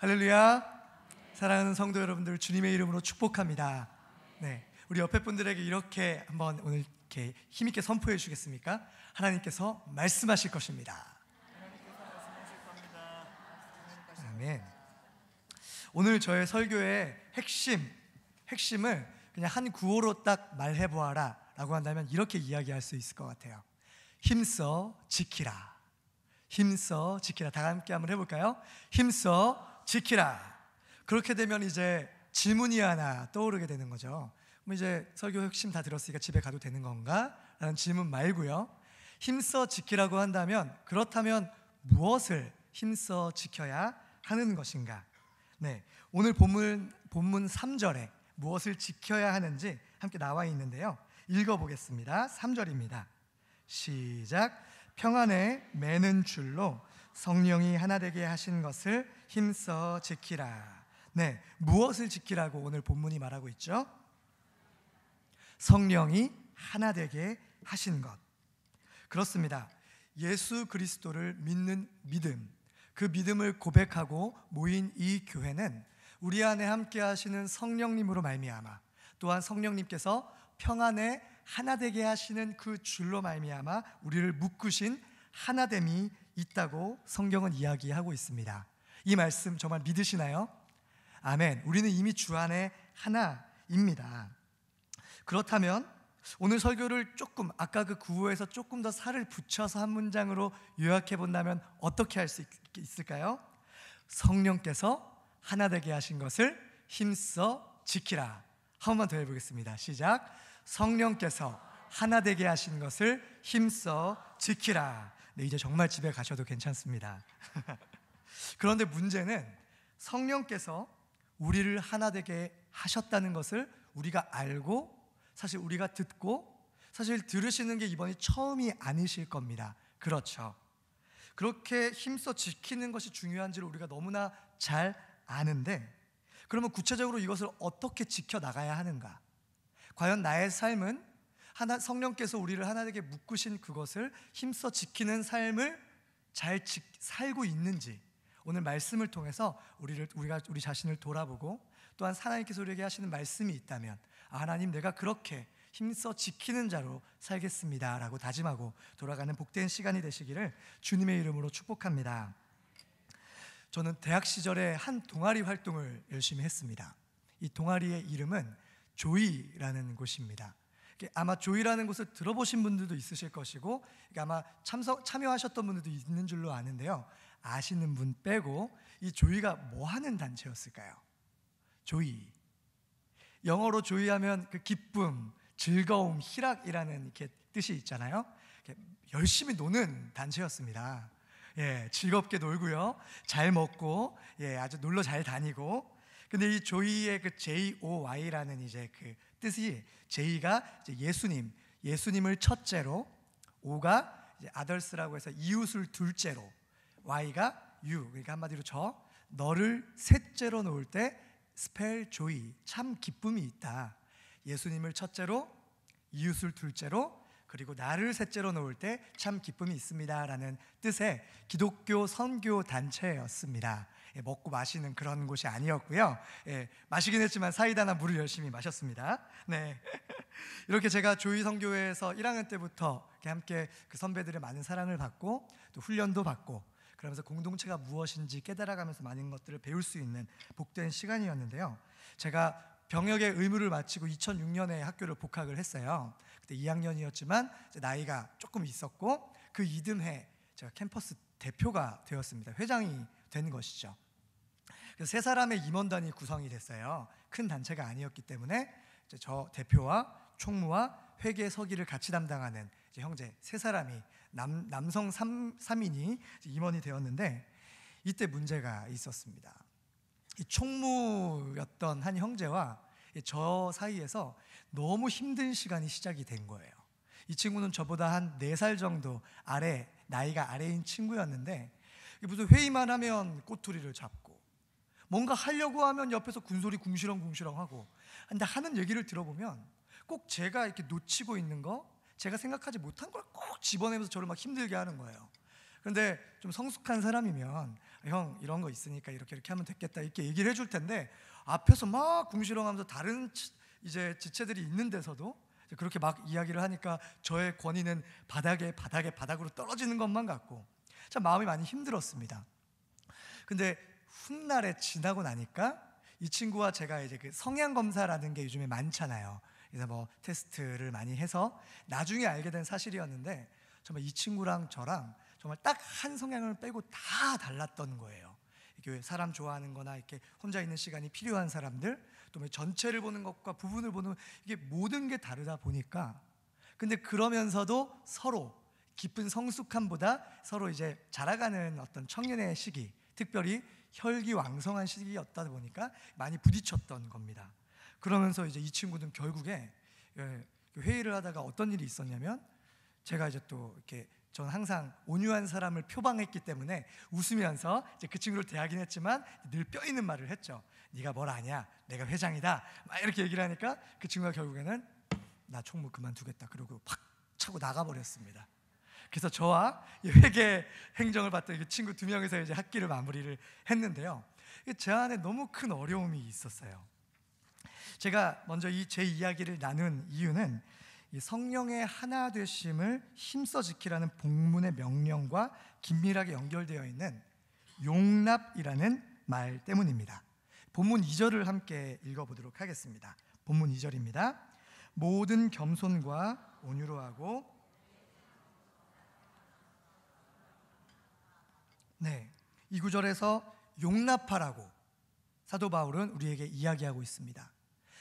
할렐루야. 사랑하는 성도 여러분들 주님의 이름으로 축복합니다. 네. 우리 옆에 분들에게 이렇게 한번 오늘 이렇게 힘 있게 선포해 주겠습니까? 하나님께서 말씀하실 것입니다. 아멘. 오늘 저의 설교의 핵심, 핵심을 그냥 한 구호로 딱 말해 보아라 라고 한다면 이렇게 이야기할 수 있을 것 같아요. 힘써 지키라. 힘써 지키라. 다 함께 한번 해볼까요? 힘써 지키라. 그렇게 되면 이제 질문이 하나 떠오르게 되는 거죠. 그럼 이제 설교 핵심 다 들었으니까 집에 가도 되는 건가? 라는 질문 말고요. 힘써 지키라고 한다면 그렇다면 무엇을 힘써 지켜야 하는 것인가? 네. 오늘 본문 본문 3절에 무엇을 지켜야 하는지 함께 나와 있는데요. 읽어 보겠습니다. 3절입니다. 시작. 평안에 매는 줄로 성령이 하나 되게 하신 것을 힘써 지키라. 네. 무엇을 지키라고 오늘 본문이 말하고 있죠? 성령이 하나 되게 하신 것. 그렇습니다. 예수 그리스도를 믿는 믿음, 그 믿음을 고백하고 모인 이 교회는 우리 안에 함께 하시는 성령님으로 말미암아 또한 성령님께서 평안에 하나 되게 하시는 그 줄로 말미암아 우리를 묶으신 하나됨이 있다고 성경은 이야기하고 있습니다. 이 말씀 정말 믿으시나요? 아멘. 우리는 이미 주 안에 하나입니다. 그렇다면 오늘 설교를 조금 아까 그 구호에서 조금 더 살을 붙여서 한 문장으로 요약해 본다면 어떻게 할 수 있을까요? 성령께서 하나 되게 하신 것을 힘써 지키라. 한 번만 더 해보겠습니다. 시작. 성령께서 하나 되게 하신 것을 힘써 지키라. 네, 이제 정말 집에 가셔도 괜찮습니다. 그런데 문제는 성령께서 우리를 하나 되게 하셨다는 것을 우리가 알고 사실 우리가 듣고 사실 들으시는 게 이번이 처음이 아니실 겁니다. 그렇죠. 그렇게 힘써 지키는 것이 중요한지를 우리가 너무나 잘 아는데 그러면 구체적으로 이것을 어떻게 지켜 나가야 하는가? 과연 나의 삶은 하나 성령께서 우리를 하나 되게 묶으신 그것을 힘써 지키는 삶을 잘 지, 살고 있는지 오늘 말씀을 통해서 우리를 우리가 우리 자신을 돌아보고 또한 하나님께서 우리에게 하시는 말씀이 있다면 아, 하나님 내가 그렇게 힘써 지키는 자로 살겠습니다라고 다짐하고 돌아가는 복된 시간이 되시기를 주님의 이름으로 축복합니다. 저는 대학 시절에 한 동아리 활동을 열심히 했습니다. 이 동아리의 이름은 조이라는 곳입니다. 아마 조이라는 곳을 들어보신 분들도 있으실 것이고 아마 참석 참여하셨던 분들도 있는 줄로 아는데요. 아시는 분 빼고 이 조이가 뭐 하는 단체였을까요? 조이. 영어로 조이하면 그 기쁨, 즐거움, 희락이라는 이렇게 뜻이 있잖아요. 열심히 노는 단체였습니다. 예, 즐겁게 놀고요. 잘 먹고, 예, 아주 놀러 잘 다니고. 근데 이 조이의 그 J-O-Y라는 이제 그 뜻이 J가 이제 예수님, 예수님을 첫째로, O가 이제 아덜스라고 해서 이웃을 둘째로, Y가 you, 그러니까 한마디로 저, 너를 셋째로 놓을 때 스펠 조이, 참 기쁨이 있다. 예수님을 첫째로, 이웃을 둘째로, 그리고 나를 셋째로 놓을 때 참 기쁨이 있습니다라는 뜻의 기독교 선교 단체였습니다. 예, 먹고 마시는 그런 곳이 아니었고요. 예, 마시긴 했지만 사이다나 물을 열심히 마셨습니다. 네, 이렇게 제가 조이 선교회에서 1학년 때부터 함께 그 선배들의 많은 사랑을 받고 또 훈련도 받고 그러면서 공동체가 무엇인지 깨달아가면서 많은 것들을 배울 수 있는 복된 시간이었는데요. 제가 병역의 의무를 마치고 2006년에 학교를 복학을 했어요. 그때 2학년이었지만 나이가 조금 있었고 그 이듬해 제가 캠퍼스 대표가 되었습니다. 회장이 된 것이죠. 세 사람의 임원단이 구성이 됐어요. 큰 단체가 아니었기 때문에 저 대표와 총무와 회계 서기를 같이 담당하는 형제 세 사람이 남, 남성 3, 3인이 임원이 되었는데 이때 문제가 있었습니다. 이 총무였던 한 형제와 저 사이에서 너무 힘든 시간이 시작이 된 거예요. 이 친구는 저보다 한 4살 정도 아래, 나이가 아래인 친구였는데 무슨 회의만 하면 꼬투리를 잡고 뭔가 하려고 하면 옆에서 군소리 궁시렁궁시렁 하고 근데 하는 얘기를 들어보면 꼭 제가 이렇게 놓치고 있는 거 제가 생각하지 못한 걸 꼭 집어내면서 저를 막 힘들게 하는 거예요. 그런데 좀 성숙한 사람이면 형 이런 거 있으니까 이렇게 이렇게 하면 됐겠다 이렇게 얘기를 해줄 텐데 앞에서 막 궁시렁하면서 다른 지, 이제 지체들이 있는 데서도 그렇게 막 이야기를 하니까 저의 권위는 바닥에 바닥에 바닥으로 떨어지는 것만 같고 참 마음이 많이 힘들었습니다. 근데 훗날에 지나고 나니까 이 친구와 제가 이제 그 성향 검사라는 게 요즘에 많잖아요. 그래서 뭐 테스트를 많이 해서 나중에 알게 된 사실이었는데 정말 이 친구랑 저랑 정말 딱 한 성향을 빼고 다 달랐던 거예요. 이게 사람 좋아하는 거나 이렇게 혼자 있는 시간이 필요한 사람들 또 전체를 보는 것과 부분을 보는 이게 모든 게 다르다 보니까 근데 그러면서도 서로 깊은 성숙함보다 서로 이제 자라가는 어떤 청년의 시기 특별히 혈기왕성한 시기였다 보니까 많이 부딪혔던 겁니다. 그러면서 이제 이 친구는 결국에 예, 회의를 하다가 어떤 일이 있었냐면 제가 이제 또 이렇게 저는 항상 온유한 사람을 표방했기 때문에 웃으면서 이제 그 친구를 대하긴 했지만 늘 뼈 있는 말을 했죠. 네가 뭘 아냐? 내가 회장이다. 막 이렇게 얘기를 하니까 그 친구가 결국에는 나 총무 그만두겠다. 그러고 팍 차고 나가버렸습니다. 그래서 저와 회계 행정을 받던 그 친구 두 명이서 이제 학기를 마무리를 했는데요. 제 안에 너무 큰 어려움이 있었어요. 제가 먼저 이 제 이야기를 나눈 이유는 성령의 하나 되심을 힘써 지키라는 복문의 명령과 긴밀하게 연결되어 있는 용납이라는 말 때문입니다. 본문 2절을 함께 읽어보도록 하겠습니다. 본문 2절입니다. 모든 겸손과 온유로 하고 네, 이 구절에서 용납하라고 사도 바울은 우리에게 이야기하고 있습니다.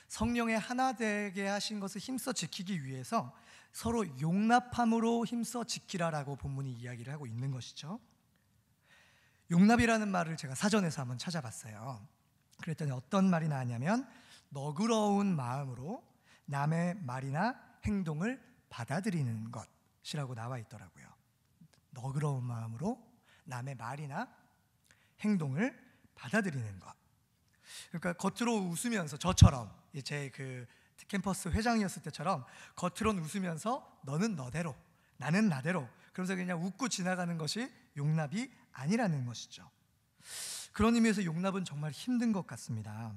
성령의 하나 되게 하신 것을 힘써 지키기 위해서 서로 용납함으로 힘써 지키라라고 본문이 이야기를 하고 있는 것이죠. 용납이라는 말을 제가 사전에서 한번 찾아봤어요. 그랬더니 어떤 말이 나왔냐면 너그러운 마음으로 남의 말이나 행동을 받아들이는 것이라고 나와 있더라고요. 너그러운 마음으로 남의 말이나 행동을 받아들이는 것. 그러니까 겉으로 웃으면서 저처럼 제 그 캠퍼스 회장이었을 때처럼 겉으로는 웃으면서 너는 너대로 나는 나대로 그러면서 그냥 웃고 지나가는 것이 용납이 아니라는 것이죠. 그런 의미에서 용납은 정말 힘든 것 같습니다.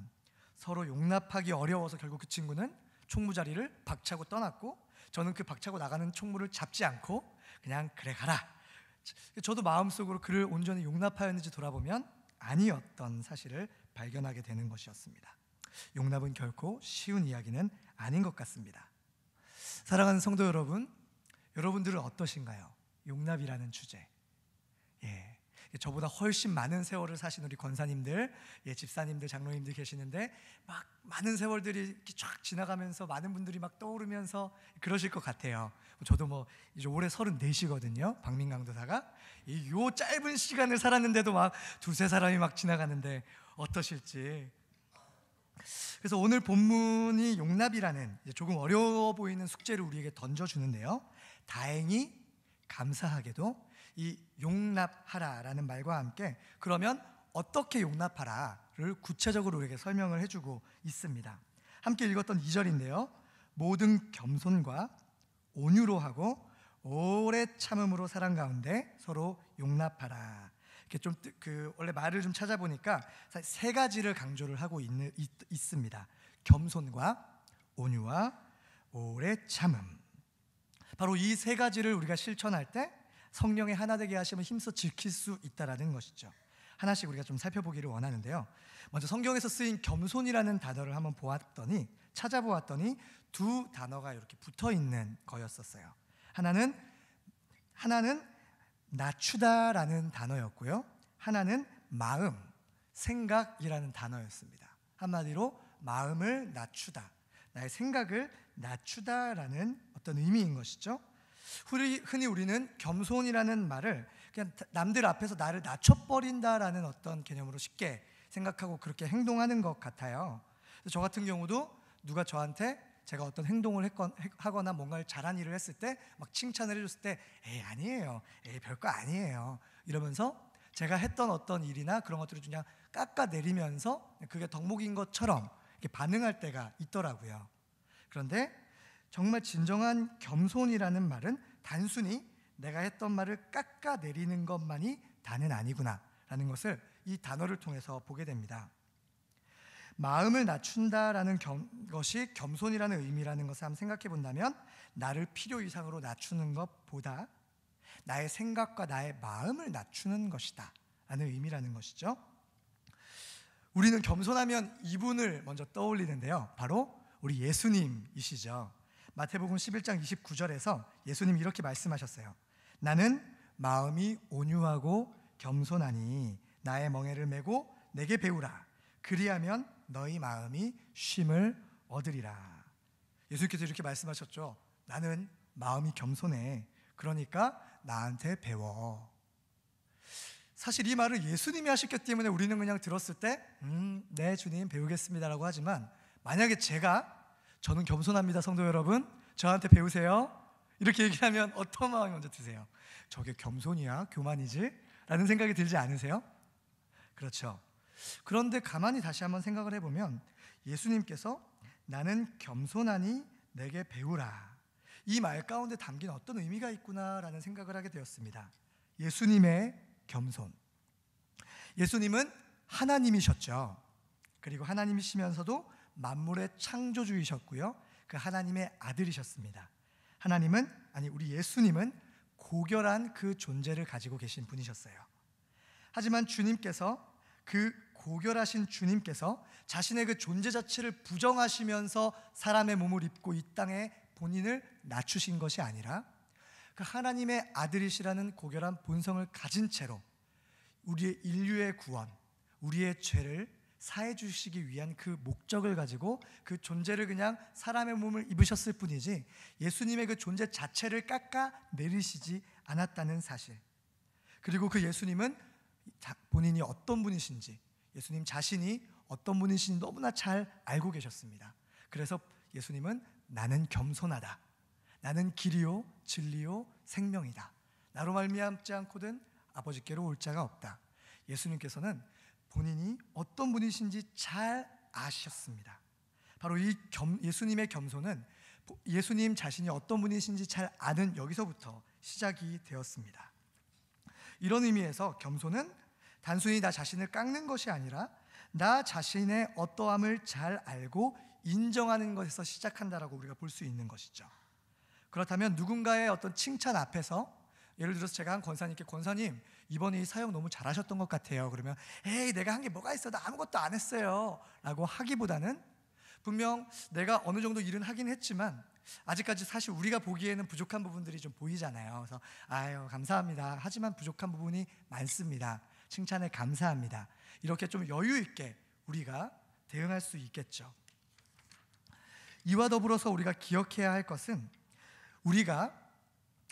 서로 용납하기 어려워서 결국 그 친구는 총무 자리를 박차고 떠났고 저는 그 박차고 나가는 총무를 잡지 않고 그냥 그래 가라. 저도 마음속으로 그를 온전히 용납하였는지 돌아보면 아니었던 사실을 발견하게 되는 것이었습니다. 용납은 결코 쉬운 이야기는 아닌 것 같습니다. 사랑하는 성도 여러분, 여러분들은 어떠신가요? 용납이라는 주제. 예. 저보다 훨씬 많은 세월을 사신 우리 권사님들, 예, 집사님들, 장로님들 계시는데 막 많은 세월들이 쫙 지나가면서 많은 분들이 막 떠오르면서 그러실 것 같아요. 저도 뭐 이제 올해 34시거든요. 박민강 도사가 이 요 짧은 시간을 살았는데도 막 두세 사람이 막 지나가는데 어떠실지. 그래서 오늘 본문이 용납이라는 조금 어려워 보이는 숙제를 우리에게 던져 주는데요. 다행히 감사하게도 이 용납하라라는 말과 함께 그러면 어떻게 용납하라를 구체적으로 우리에게 설명을 해주고 있습니다. 함께 읽었던 2절인데요. 모든 겸손과 온유로 하고 오래 참음으로 사랑 가운데 서로 용납하라. 이렇게 좀 그 원래 말을 좀 찾아보니까 세 가지를 강조를 하고 있는, 있, 있습니다. 겸손과 온유와 오래 참음. 바로 이 세 가지를 우리가 실천할 때 성령의 하나 되게 하시면 힘써 지킬 수 있다라는 것이죠. 하나씩 우리가 좀 살펴보기를 원하는데요. 먼저 성경에서 쓰인 겸손이라는 단어를 한번 보았더니 찾아보았더니 두 단어가 이렇게 붙어 있는 거였었어요. 하나는 하나는 낮추다라는 단어였고요. 하나는 마음, 생각이라는 단어였습니다. 한마디로 마음을 낮추다, 나의 생각을 낮추다라는 어떤 의미인 것이죠. 흔히 우리는 겸손이라는 말을 그냥 남들 앞에서 나를 낮춰버린다라는 어떤 개념으로 쉽게 생각하고 그렇게 행동하는 것 같아요. 저 같은 경우도 누가 저한테 제가 어떤 행동을 했건, 하거나 뭔가를 잘한 일을 했을 때 막 칭찬을 해줬을 때 에이 아니에요, 에이 별거 아니에요 이러면서 제가 했던 어떤 일이나 그런 것들을 그냥 깎아내리면서 그게 덕목인 것처럼 반응할 때가 있더라고요. 그런데 정말 진정한 겸손이라는 말은 단순히 내가 했던 말을 깎아내리는 것만이 다는 아니구나라는 것을 이 단어를 통해서 보게 됩니다. 마음을 낮춘다라는 겸, 것이 겸손이라는 의미라는 것을 한번 생각해 본다면 나를 필요 이상으로 낮추는 것보다 나의 생각과 나의 마음을 낮추는 것이다 라는 의미라는 것이죠. 우리는 겸손하면 이분을 먼저 떠올리는데요. 바로 우리 예수님이시죠. 마태복음 11장 29절에서 예수님 이렇게 말씀하셨어요. 나는 마음이 온유하고 겸손하니 나의 멍에를 메고 내게 배우라. 그리하면 너희 마음이 쉼을 얻으리라. 예수님께서 이렇게 말씀하셨죠. 나는 마음이 겸손해. 그러니까 나한테 배워. 사실 이 말을 예수님이 하셨기 때문에 우리는 그냥 들었을 때, 음, 네, 주님 배우겠습니다라고 하지만 만약에 제가 저는 겸손합니다, 성도 여러분. 저한테 배우세요. 이렇게 얘기하면 어떤 마음이 먼저 드세요? 저게 겸손이야? 교만이지? 라는 생각이 들지 않으세요? 그렇죠. 그런데 가만히 다시 한번 생각을 해보면 예수님께서 나는 겸손하니 내게 배우라. 이 말 가운데 담긴 어떤 의미가 있구나라는 생각을 하게 되었습니다. 예수님의 겸손. 예수님은 하나님이셨죠. 그리고 하나님이시면서도 만물의 창조주이셨고요. 그 하나님의 아들이셨습니다. 하나님은 아니 우리 예수님은 고결한 그 존재를 가지고 계신 분이셨어요. 하지만 주님께서 그 고결하신 주님께서 자신의 그 존재 자체를 부정하시면서 사람의 몸을 입고 이 땅에 본인을 낮추신 것이 아니라 그 하나님의 아들이시라는 고결한 본성을 가진 채로 우리의 인류의 구원, 우리의 죄를 사해 주시기 위한 그 목적을 가지고 그 존재를 그냥 사람의 몸을 입으셨을 뿐이지 예수님의 그 존재 자체를 깎아 내리시지 않았다는 사실. 그리고 그 예수님은 본인이 어떤 분이신지 예수님 자신이 어떤 분이신지 너무나 잘 알고 계셨습니다. 그래서 예수님은 나는 겸손하다. 나는 길이요 진리요 생명이다. 나로 말미암지 않고든 아버지께로 올 자가 없다. 예수님께서는 본인이 어떤 분이신지 잘 아셨습니다. 바로 이 겸, 예수님의 겸손은 예수님 자신이 어떤 분이신지 잘 아는 여기서부터 시작이 되었습니다. 이런 의미에서 겸손은 단순히 나 자신을 깎는 것이 아니라 나 자신의 어떠함을 잘 알고 인정하는 것에서 시작한다라고 우리가 볼 수 있는 것이죠. 그렇다면 누군가의 어떤 칭찬 앞에서 예를 들어서 제가 한 권사님께 권사님 이번에 이 사역 너무 잘하셨던 것 같아요. 그러면 에이 내가 한 게 뭐가 있어 나 아무것도 안 했어요라고 하기보다는 분명 내가 어느 정도 일은 하긴 했지만 아직까지 사실 우리가 보기에는 부족한 부분들이 좀 보이잖아요. 그래서 아유 감사합니다. 하지만 부족한 부분이 많습니다. 칭찬에 감사합니다. 이렇게 좀 여유 있게 우리가 대응할 수 있겠죠. 이와 더불어서 우리가 기억해야 할 것은 우리가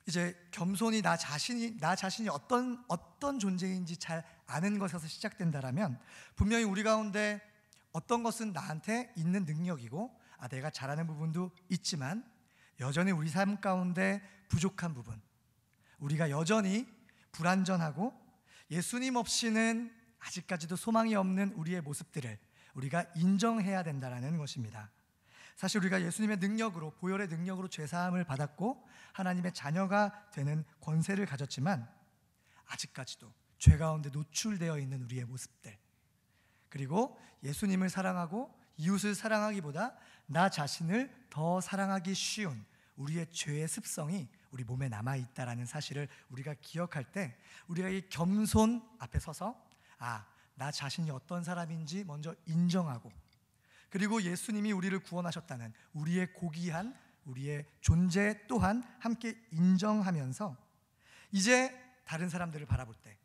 이제 겸손이 나 자신이 나 자신이 어떤 어떤 존재인지 잘 아는 것에서 시작된다라면 분명히 우리 가운데 어떤 것은 나한테 있는 능력이고 아 내가 잘하는 부분도 있지만 여전히 우리 삶 가운데 부족한 부분 우리가 여전히 불완전하고 예수님 없이는 아직까지도 소망이 없는 우리의 모습들을 우리가 인정해야 된다라는 것입니다. 사실 우리가 예수님의 능력으로 보혈의 능력으로 죄 사함을 받았고 하나님의 자녀가 되는 권세를 가졌지만 아직까지도 죄 가운데 노출되어 있는 우리의 모습들 그리고 예수님을 사랑하고 이웃을 사랑하기보다 나 자신을 더 사랑하기 쉬운 우리의 죄의 습성이 우리 몸에 남아 있다라는 사실을 우리가 기억할 때 우리가 이 겸손 앞에 서서 아, 나 자신이 어떤 사람인지 먼저 인정하고 그리고 예수님이 우리를 구원하셨다는 우리의 고귀한 우리의 존재 또한 함께 인정하면서 이제 다른 사람들을 바라볼 때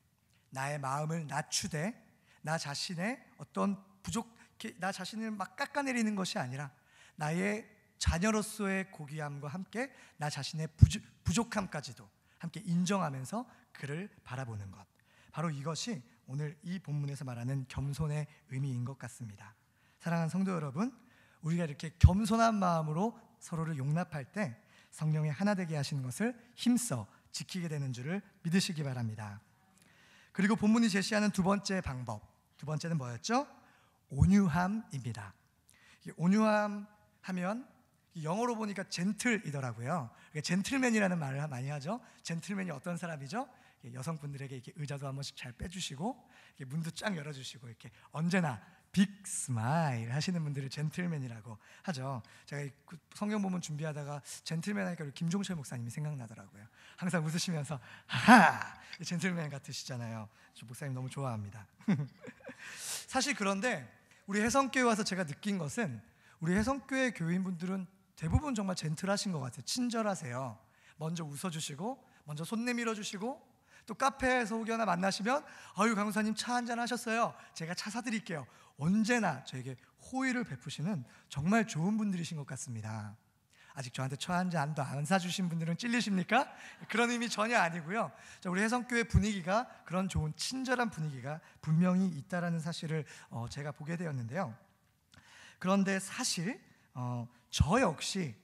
나의 마음을 낮추되 나 자신의 어떤 부족 나 자신을 막 깎아내리는 것이 아니라 나의 자녀로서의 고귀함과 함께 나 자신의 부족, 함까지도 함께 인정하면서 그를 바라보는 것. 바로 이것이 오늘 이 본문에서 말하는 겸손의 의미인 것 같습니다. 사랑하는 성도 여러분, 우리가 이렇게 겸손한 마음으로 서로를 용납할 때 성령의 하나 되게 하시는 것을 힘써 지키게 되는 줄을 믿으시기 바랍니다. 그리고 본문이 제시하는 두 번째 방법, 두 번째는 뭐였죠? 온유함입니다. 온유함 하면 영어로 보니까 젠틀이더라고요. 젠틀맨이라는 말을 많이 하죠. 젠틀맨이 어떤 사람이죠? 여성분들에게 이렇게 의자도 한 번씩 잘 빼주시고 문도 쫙 열어주시고 이렇게 언제나 빅 스마일 하시는 분들을 젠틀맨이라고 하죠. 제가 그 성경 본문 준비하다가 젠틀맨 하니까 김종철 목사님이 생각나더라고요. 항상 웃으시면서 하하 젠틀맨 같으시잖아요. 저 목사님 너무 좋아합니다. 사실 그런데 우리 해성교회 와서 제가 느낀 것은 우리 해성교회 교인분들은 대부분 정말 젠틀하신 것 같아요. 친절하세요. 먼저 웃어주시고 먼저 손 내밀어 주시고 또 카페에서 혹여나 만나시면 아유 강사님 차 한잔 하셨어요. 제가 차 사드릴게요. 언제나 저에게 호의를 베푸시는 정말 좋은 분들이신 것 같습니다. 아직 저한테 차 한 잔도 안 사주신 분들은 찔리십니까? 그런 의미 전혀 아니고요. 우리 해성교회 분위기가 그런 좋은 친절한 분위기가 분명히 있다라는 사실을 어, 제가 보게 되었는데요. 그런데 사실 어, 저 역시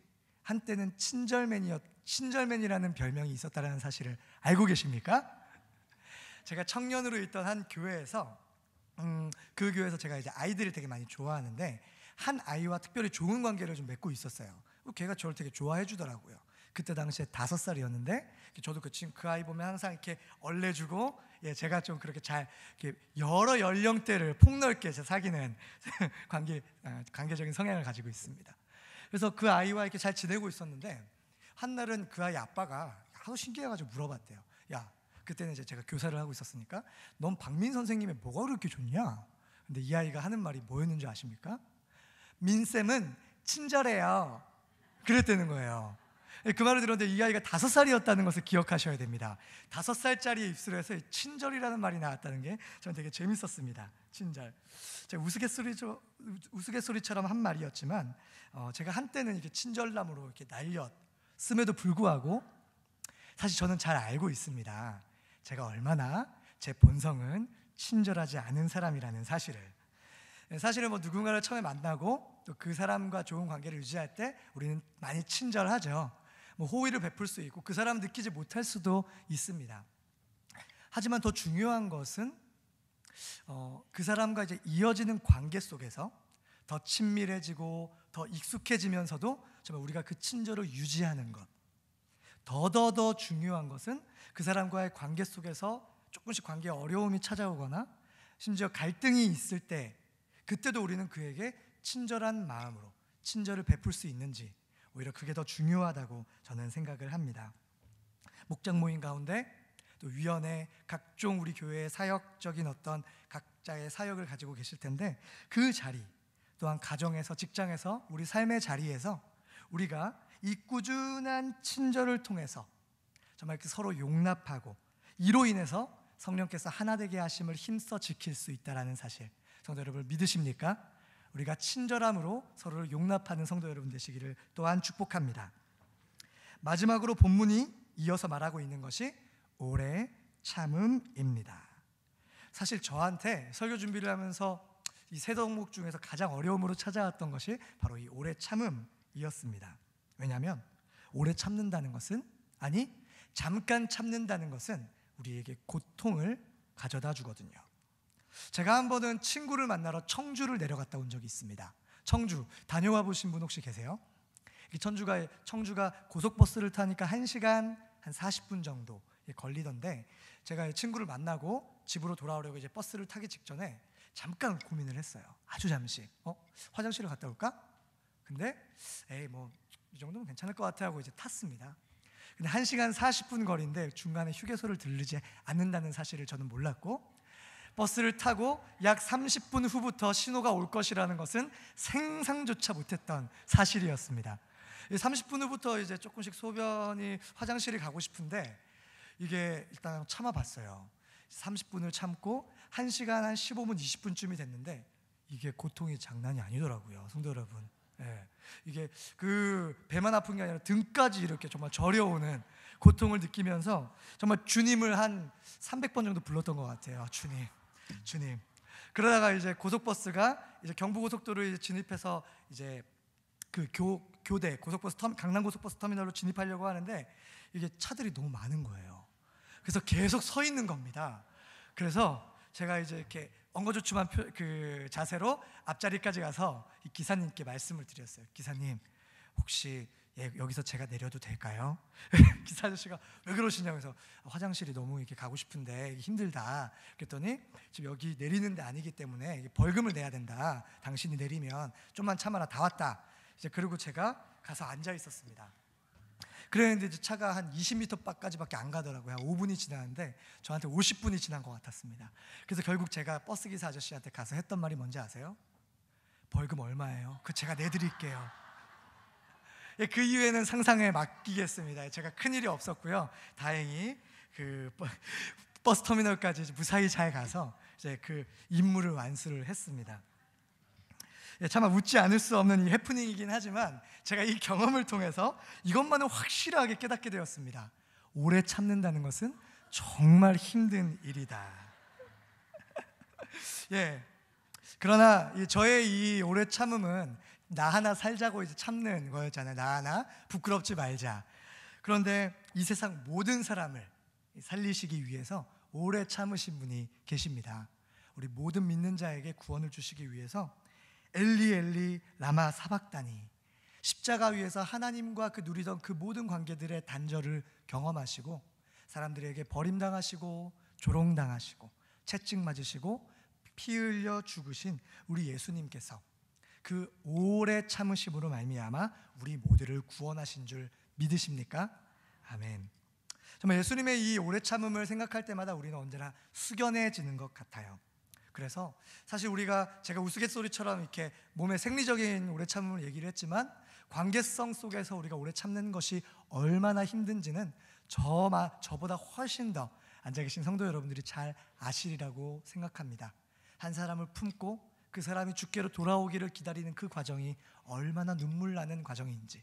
한때는 친절맨이었 친절맨이라는 별명이 있었다라는 사실을 알고 계십니까? 제가 청년으로 있던 한 교회에서 음, 그 교회에서 제가 이제 아이들을 되게 많이 좋아하는데 한 아이와 특별히 좋은 관계를 좀 맺고 있었어요. 걔가 저를 되게 좋아해 주더라고요. 그때 당시에 다섯 살이었는데 저도 그 친구 그 아이 보면 항상 이렇게 얼레주고 예 제가 좀 그렇게 잘 이렇게 여러 연령대를 폭넓게 사귀는 관계 아, 관계적인 성향을 가지고 있습니다. 그래서 그 아이와 이렇게 잘 지내고 있었는데 한날은 그 아이 아빠가 하도 신기해가지고 물어봤대요. 야, 그때는 이제 제가 교사를 하고 있었으니까 넌 박민 선생님의 뭐가 그렇게 좋냐? 근데 이 아이가 하는 말이 뭐였는지 아십니까? 민 쌤은 친절해요. 그랬다는 거예요. 그 말을 들었는데 이 아이가 다섯 살이었다는 것을 기억하셔야 됩니다. 다섯 살짜리 입술에서 친절이라는 말이 나왔다는 게 저는 되게 재밌었습니다. 친절. 제가 우스갯소리죠, 우스갯소리처럼 한 말이었지만 어, 제가 한때는 이렇게 친절남으로 이렇게 날렸음에도 불구하고 사실 저는 잘 알고 있습니다. 제가 얼마나 제 본성은 친절하지 않은 사람이라는 사실을. 사실은 뭐 누군가를 처음에 만나고 또 그 사람과 좋은 관계를 유지할 때 우리는 많이 친절하죠. 뭐 호의를 베풀 수 있고 그 사람 느끼지 못할 수도 있습니다. 하지만 더 중요한 것은 어, 그 사람과 이제 이어지는 관계 속에서 더 친밀해지고 더 익숙해지면서도 정말 우리가 그 친절을 유지하는 것. 더더더 중요한 것은 그 사람과의 관계 속에서 조금씩 관계에 어려움이 찾아오거나 심지어 갈등이 있을 때 그때도 우리는 그에게 친절한 마음으로 친절을 베풀 수 있는지 오히려 그게 더 중요하다고 저는 생각을 합니다. 목장 모임 가운데 또 위원회 각종 우리 교회의 사역적인 어떤 각자의 사역을 가지고 계실 텐데 그 자리 또한 가정에서 직장에서 우리 삶의 자리에서 우리가 이 꾸준한 친절을 통해서 정말 서로 용납하고 이로 인해서 성령께서 하나 되게 하심을 힘써 지킬 수 있다라는 사실 성도 여러분 믿으십니까? 우리가 친절함으로 서로를 용납하는 성도 여러분 되시기를 또한 축복합니다. 마지막으로 본문이 이어서 말하고 있는 것이 오래 참음입니다. 사실 저한테 설교 준비를 하면서 이 세 덕목 중에서 가장 어려움으로 찾아왔던 것이 바로 이 오래 참음이었습니다. 왜냐하면 오래 참는다는 것은 아니 잠깐 참는다는 것은 우리에게 고통을 가져다 주거든요. 제가 한 번은 친구를 만나러 청주를 내려갔다 온 적이 있습니다. 청주 다녀와 보신 분 혹시 계세요? 청주가 청주가 고속버스를 타니까 1시간 한 40분 정도 걸리던데 제가 친구를 만나고 집으로 돌아오려고 이제 버스를 타기 직전에 잠깐 고민을 했어요. 아주 잠시. 어? 화장실을 갔다 올까? 근데 에이 뭐 이 정도면 괜찮을 것 같아 하고 이제 탔습니다. 근데 1시간 40분 거리인데 중간에 휴게소를 들르지 않는다는 사실을 저는 몰랐고 버스를 타고 약 30분 후부터 신호가 올 것이라는 것은 생상조차 못했던 사실이었습니다. 30분 후부터 이제 조금씩 소변이 화장실에 가고 싶은데 이게 일단 참아봤어요. 30분을 참고 1시간 한 15분, 20분쯤이 됐는데 이게 고통이 장난이 아니더라고요. 성도 여러분. 예. 이게 그 배만 아픈 게 아니라 등까지 이렇게 정말 저려오는 고통을 느끼면서 정말 주님을 한 300번 정도 불렀던 것 같아요. 주님. 주님. 그러다가 이제 고속버스가 이제 경부고속도로에 진입해서 이제 그 교, 교대 고속버스 터, 강남 고속버스 터미널로 진입하려고 하는데 이게 차들이 너무 많은 거예요. 그래서 계속 서 있는 겁니다. 그래서 제가 이제 이렇게 엉거주춤한 그 자세로 앞자리까지 가서 이 기사님께 말씀을 드렸어요. 기사님, 혹시 예, 여기서 제가 내려도 될까요? 기사 아저씨가 왜 그러시냐고 해서 화장실이 너무 이렇게 가고 싶은데 힘들다. 그랬더니 지금 여기 내리는 데 아니기 때문에 벌금을 내야 된다. 당신이 내리면 좀만 참아라. 다 왔다. 이제 그리고 제가 가서 앉아 있었습니다. 그랬는데 이제 차가 한 20m 밖까지밖에 안 가더라고요. 한 5분이 지났는데 저한테 50분이 지난 것 같았습니다. 그래서 결국 제가 버스 기사 아저씨한테 가서 했던 말이 뭔지 아세요? 벌금 얼마예요? 그 제가 내드릴게요. 예, 그 이후에는 상상에 맡기겠습니다. 제가 큰 일이 없었고요. 다행히 그 버스 터미널까지 무사히 잘 가서 이제 그 임무를 완수를 했습니다. 예, 차마 웃지 않을 수 없는 이 해프닝이긴 하지만 제가 이 경험을 통해서 이것만은 확실하게 깨닫게 되었습니다. 오래 참는다는 것은 정말 힘든 일이다. 예. 그러나 저의 이 오래 참음은 나 하나 살자고 이제 참는 거였잖아요. 나 하나 부끄럽지 말자. 그런데 이 세상 모든 사람을 살리시기 위해서 오래 참으신 분이 계십니다. 우리 모든 믿는 자에게 구원을 주시기 위해서 엘리 엘리 라마 사박다니 십자가 위에서 하나님과 그 누리던 그 모든 관계들의 단절을 경험하시고 사람들에게 버림당하시고 조롱당하시고 채찍 맞으시고 피 흘려 죽으신 우리 예수님께서 그 오래 참으심으로 말미암아 우리 모두를 구원하신 줄 믿으십니까? 아멘. 정말 예수님의 이 오래 참음을 생각할 때마다 우리는 언제나 숙연해지는 것 같아요. 그래서 사실 우리가 제가 우스갯소리처럼 이렇게 몸의 생리적인 오래 참음을 얘기를 했지만 관계성 속에서 우리가 오래 참는 것이 얼마나 힘든지는 저마, 저보다 훨씬 더 앉아 계신 성도 여러분들이 잘 아시리라고 생각합니다. 한 사람을 품고 그 사람이 주께로 돌아오기를 기다리는 그 과정이 얼마나 눈물 나는 과정인지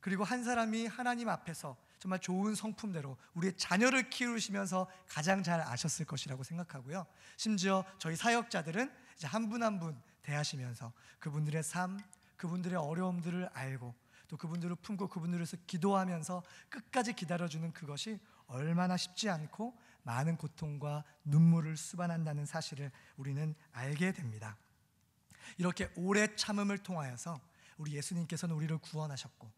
그리고 한 사람이 하나님 앞에서 정말 좋은 성품대로 우리의 자녀를 키우시면서 가장 잘 아셨을 것이라고 생각하고요. 심지어 저희 사역자들은 이제 한 분 한 분 대하시면서 그분들의 삶, 그분들의 어려움들을 알고 또 그분들을 품고 그분들을 위해서 기도하면서 끝까지 기다려주는 그것이 얼마나 쉽지 않고 많은 고통과 눈물을 수반한다는 사실을 우리는 알게 됩니다. 이렇게 오래 참음을 통하여서 우리 예수님께서는 우리를 구원하셨고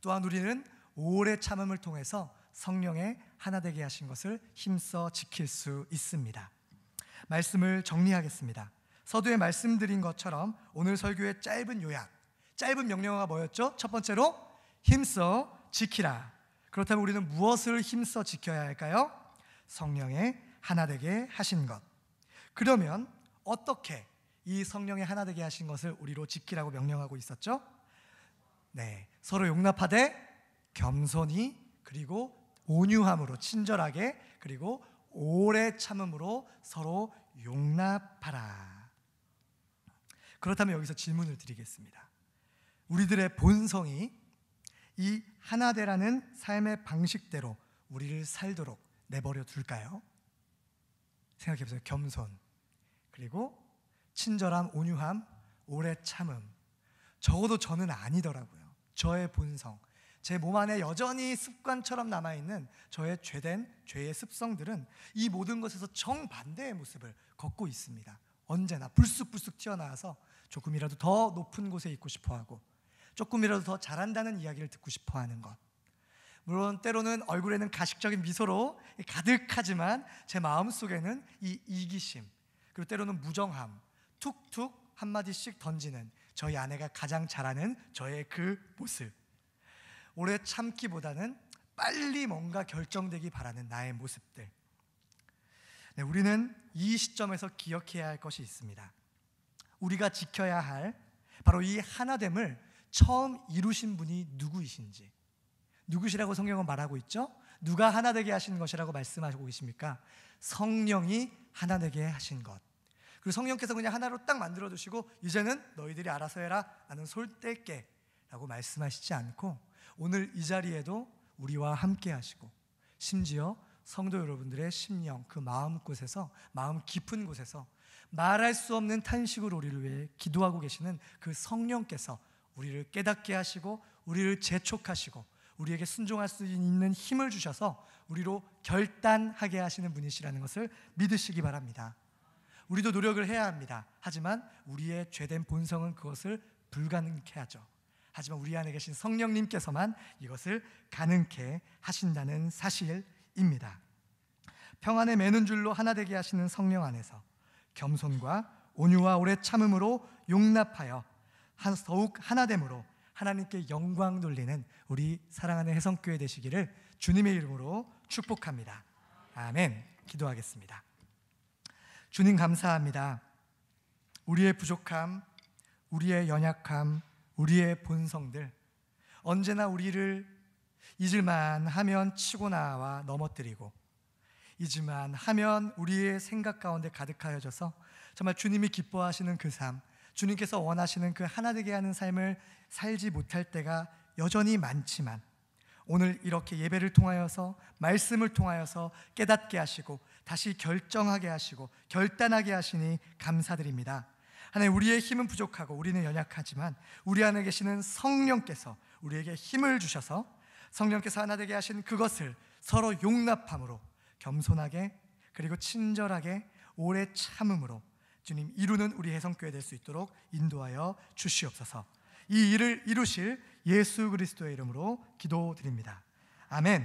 또한 우리는 오래 참음을 통해서 성령의 하나 되게 하신 것을 힘써 지킬 수 있습니다. 말씀을 정리하겠습니다. 서두에 말씀드린 것처럼 오늘 설교의 짧은 요약, 짧은 명령어가 뭐였죠? 첫 번째로 힘써 지키라. 그렇다면 우리는 무엇을 힘써 지켜야 할까요? 성령의 하나 되게 하신 것. 그러면 어떻게 이 성령의 하나 되게 하신 것을 우리로 지키라고 명령하고 있었죠? 네, 서로 용납하되 겸손히 그리고 온유함으로 친절하게 그리고 오래 참음으로 서로 용납하라. 그렇다면 여기서 질문을 드리겠습니다. 우리들의 본성이 이 하나되라는 삶의 방식대로 우리를 살도록 내버려 둘까요? 생각해 보세요. 겸손 그리고 친절함, 온유함, 오래 참음. 적어도 저는 아니더라고요. 저의 본성, 제 몸 안에 여전히 습관처럼 남아있는 저의 죄된 죄의 습성들은 이 모든 것에서 정반대의 모습을 걷고 있습니다. 언제나 불쑥불쑥 튀어나와서 조금이라도 더 높은 곳에 있고 싶어 하고 조금이라도 더 잘한다는 이야기를 듣고 싶어 하는 것. 물론 때로는 얼굴에는 가식적인 미소로 가득하지만 제 마음 속에는 이 이기심 그리고 때로는 무정함 툭툭 한마디씩 던지는 저희 아내가 가장 잘하는 저의 그 모습. 오래 참기보다는 빨리 뭔가 결정되기 바라는 나의 모습들. 네, 우리는 이 시점에서 기억해야 할 것이 있습니다. 우리가 지켜야 할 바로 이 하나됨을 처음 이루신 분이 누구이신지. 누구시라고 성경은 말하고 있죠? 누가 하나 되게 하신 것이라고 말씀하고 계십니까? 성령이 하나 되게 하신 것. 그리고 성령께서 그냥 하나로 딱 만들어 두시고 이제는 너희들이 알아서 해라. 나는 솔 뗄게라고 말씀하시지 않고 오늘 이 자리에도 우리와 함께 하시고 심지어 성도 여러분들의 심령 그 마음 곳에서 마음 깊은 곳에서 말할 수 없는 탄식으로 우리를 위해 기도하고 계시는 그 성령께서 우리를 깨닫게 하시고 우리를 재촉하시고 우리에게 순종할 수 있는 힘을 주셔서 우리로 결단하게 하시는 분이시라는 것을 믿으시기 바랍니다. 우리도 노력을 해야 합니다. 하지만 우리의 죄된 본성은 그것을 불가능케 하죠. 하지만 우리 안에 계신 성령님께서만 이것을 가능케 하신다는 사실입니다. 평안에 매는 줄로 하나 되게 하시는 성령 안에서 겸손과 온유와 오래 참음으로 용납하여 한 더욱 하나 됨으로 하나님께 영광 돌리는 우리 사랑하는 해성교회 되시기를 주님의 이름으로 축복합니다. 아멘. 기도하겠습니다. 주님 감사합니다. 우리의 부족함, 우리의 연약함, 우리의 본성들 언제나 우리를 잊을만 하면 치고 나와 넘어뜨리고 잊을만 하면 우리의 생각 가운데 가득하여져서 정말 주님이 기뻐하시는 그 삶, 주님께서 원하시는 그 하나 되게 하는 삶을 살지 못할 때가 여전히 많지만 오늘 이렇게 예배를 통하여서 말씀을 통하여서 깨닫게 하시고 다시 결정하게 하시고 결단하게 하시니 감사드립니다. 하나님 우리의 힘은 부족하고 우리는 연약하지만 우리 안에 계시는 성령께서 우리에게 힘을 주셔서 성령께서 하나 되게 하신 그것을 서로 용납함으로 겸손하게 그리고 친절하게 오래 참음으로 주님 이루는 우리 해성교회 될 수 있도록 인도하여 주시옵소서. 이 일을 이루실 예수 그리스도의 이름으로 기도드립니다. 아멘.